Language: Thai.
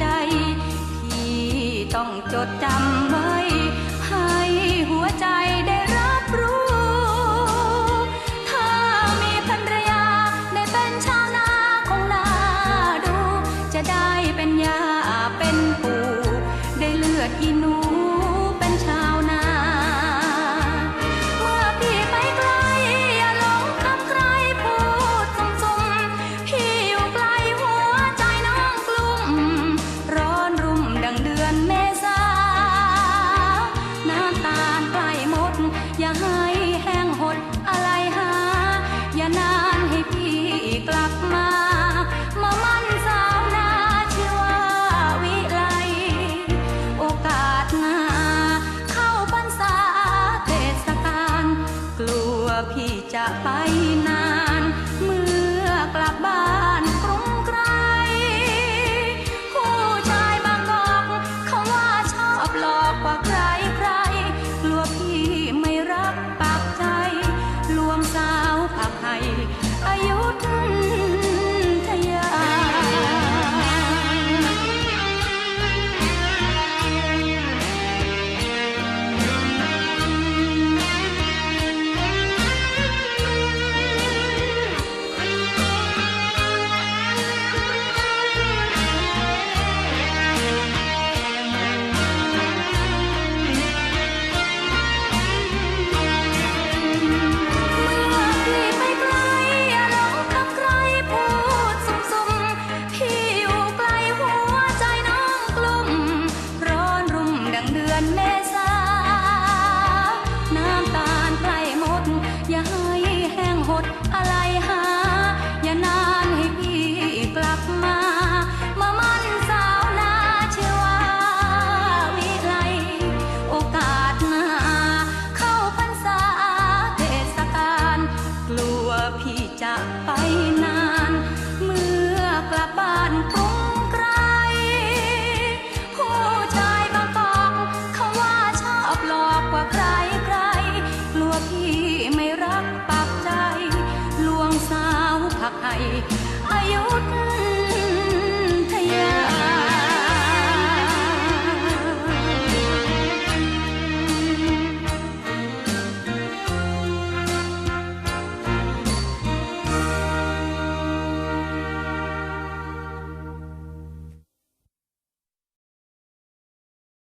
ใจ ที่ต้องจดจำไว้ ให้หัวใจได้รับรู้ ถ้ามีภรรยาได้เป็นชาวนาคงน่าดู จะได้เป็นยาเป็นปู่ได้เลือดอีนู 呀 อายุท